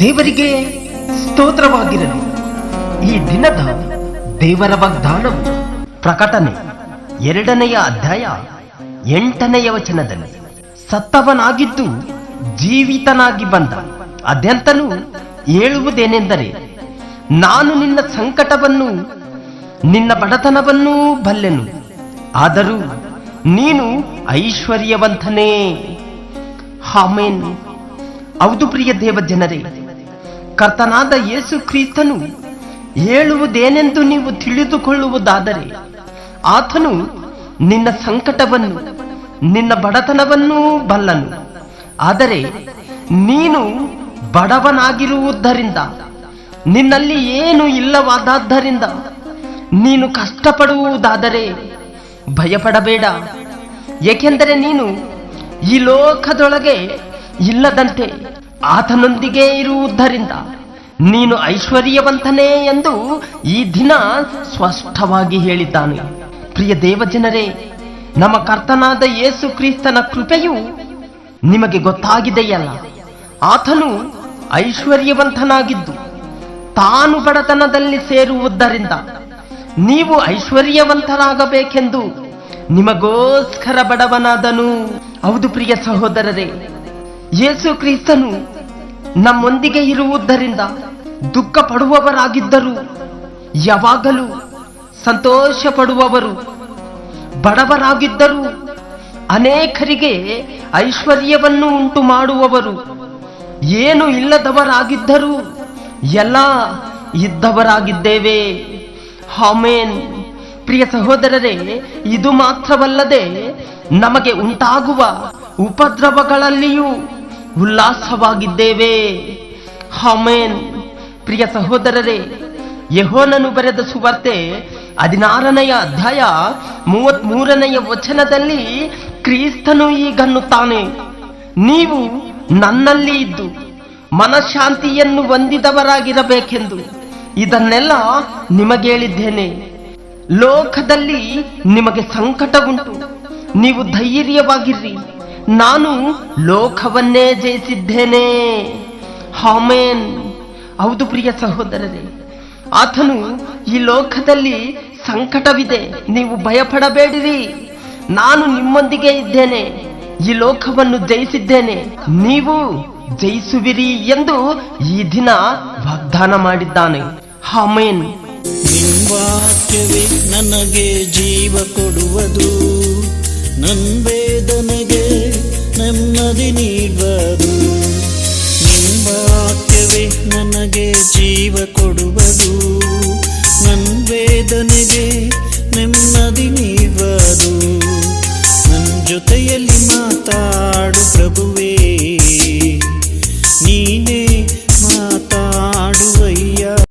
ದೇವರಿಗೆ ಸ್ತೋತ್ರವಾಗಿರಲಿ. ಈ ದಿನದ ದೇವರ ವಾಗ್ದಾನವು ಪ್ರಕಟನೆ ಎರಡನೆಯ ಅಧ್ಯಾಯ ಎಂಟನೆಯ ವಚನದಲ್ಲಿ. ಸತ್ತವನಾಗಿದ್ದು ಜೀವಿತನಾಗಿ ಬಂದ. ಅದ್ಯಂತನು ಹೇಳುವುದೇನೆಂದರೆ, ನಾನು ನಿನ್ನ ಸಂಕಟವನ್ನು, ನಿನ್ನ ಬಡತನವನ್ನೂ ಬಲ್ಲೆನು. ಆದರೂ ನೀನು ಐಶ್ವರ್ಯವಂತನೇ. ಹಾಮೇನ್ ಹೌದು ಪ್ರಿಯ ದೇವ ಜನರೇ ಕರ್ತನಾದ ಯೇಸು ಕ್ರಿಸ್ತನು ಹೇಳುವುದೇನೆಂದು ನೀವು ತಿಳಿದುಕೊಳ್ಳುವುದಾದರೆ, ಆತನು ನಿನ್ನ ಸಂಕಟವನ್ನು, ನಿನ್ನ ಬಡತನವನ್ನೂ ಬಲ್ಲನು. ಆದರೆ ನೀನು ಬಡವನಾಗಿರುವುದರಿಂದ, ನಿನ್ನಲ್ಲಿ ಏನು ಇಲ್ಲವಾದದ್ದರಿಂದ ನೀನು ಕಷ್ಟಪಡುವುದಾದರೆ ಭಯಪಡಬೇಡ. ಏಕೆಂದರೆ ನೀನು ಈ ಲೋಕದೊಳಗೆ ಇಲ್ಲದಂತೆ ಆತನೊಂದಿಗೆ ಇರುವುದರಿಂದ ನೀನು ಐಶ್ವರ್ಯವಂತನೇ ಎಂದು ಈ ದಿನ ಸ್ಪಷ್ಟವಾಗಿ ಹೇಳಿದ್ದಾನೆ. ಪ್ರಿಯ ದೇವಜನರೇ, ನಮ್ಮ ಕರ್ತನಾದ ಯೇಸು ಕ್ರಿಸ್ತನ ಕೃಪೆಯು ನಿಮಗೆ ಗೊತ್ತಾಗಿದೆಯಲ್ಲ. ಆತನು ಐಶ್ವರ್ಯವಂತನಾಗಿದ್ದು ತಾನು ಬಡತನದಲ್ಲಿ ಸೇರುವುದರಿಂದ ನೀವು ಐಶ್ವರ್ಯವಂತರಾಗಬೇಕೆಂದು ನಿಮಗೋಸ್ಕರ ಬಡವನಾದನು. ಹೌದು ಪ್ರಿಯ ಸಹೋದರರೇ, ಯೇಸು ಕ್ರಿಸ್ತನು ನಮ್ಮೊಂದಿಗೆ ಇರುವುದರಿಂದ ದುಃಖ ಪಡುವವರಾಗಿದ್ದರೂ ಯಾವಾಗಲೂ ಸಂತೋಷ ಪಡುವವರು ಬಡವರಾಗಿದ್ದರು, ಅನೇಕರಿಗೆ ಐಶ್ವರ್ಯವನ್ನು ಉಂಟು ಮಾಡುವವರು ಏನು ಇಲ್ಲದವರಾಗಿದ್ದರು, ಎಲ್ಲ ಇದ್ದವರಾಗಿದ್ದೇವೆ. ಹಾಮೇನ್ ಪ್ರಿಯ ಸಹೋದರರೇ, ಇದು ಮಾತ್ರವಲ್ಲದೆ ನಮಗೆ ಉಂಟಾಗುವ ಉಪದ್ರವಗಳಲ್ಲಿಯೂ ಉಲ್ಲಾಸವಾಗಿದ್ದೇವೆ. ಹಾಮೇನ್ ಪ್ರಿಯ ಸಹೋದರರೇ, ಯಹೋನನು ಬರೆದ ಸುವಾರ್ತೆ ಹದಿನಾರನೆಯ ಅಧ್ಯಾಯ ಮೂವತ್ತ್ ಮೂರನೆಯ ವಚನದಲ್ಲಿ ಕ್ರಿಸ್ತನು ಈಗನ್ನುತ್ತಾನೆ ನೀವು ನನ್ನಲ್ಲಿ ಇದ್ದು ಮನಃಶಾಂತಿಯನ್ನು ಹೊಂದಿದವರಾಗಿರಬೇಕೆಂದು. ಇದನ್ನೆಲ್ಲ ನಿಮಗೆ ಹೇಳಿದ್ದೇನೆ ಲೋಕದಲ್ಲಿ ನಿಮಗೆ ಸಂಕಟ ಉಂಟು ನೀವು ಧೈರ್ಯವಾಗಿರ್ರಿ. ನಾನು ಲೋಕವನ್ನೇ ಜಯಿಸಿದ್ದೇನೆ. ಹಾಮೇನ್ ಹೌದು ಪ್ರಿಯ ಸಹೋದರರೇ, ಆತನು ಈ ಲೋಕದಲ್ಲಿ ಸಂಕಟವಿದೆ. ನೀವು ಭಯಪಡಬೇಡಿರಿ. ನಾನು ನಿಮ್ಮೊಂದಿಗೆ ಇದ್ದೇನೆ. ಈ ಲೋಕವನ್ನು ಜಯಿಸಿದ್ದೇನೆ. ನೀವು ಜಯಿಸುವಿರಿ ಎಂದು ಈ ದಿನ ವಾಗ್ದಾನ ಮಾಡಿದ್ದಾನೆ. ಹಮೇನ್ ವಾಕ್ಯವೇ ನನಗೆ ಜೀವ ಕೊಡುವುದು. ನನ್ವೇದನೆಗೆ ನೆಮ್ಮದಿ ನೀಡುವುದು. ವಾಕ್ಯವೇ ನನಗೆ ಜೀವ ಕೊಡುವುದು. ನನ್ವೇದನೆಗೆ ನೆಮ್ಮದಿ ನೀಡುವುದು. ನನ್ನ ಜೊತೆಯಲ್ಲಿ ಮಾತಾ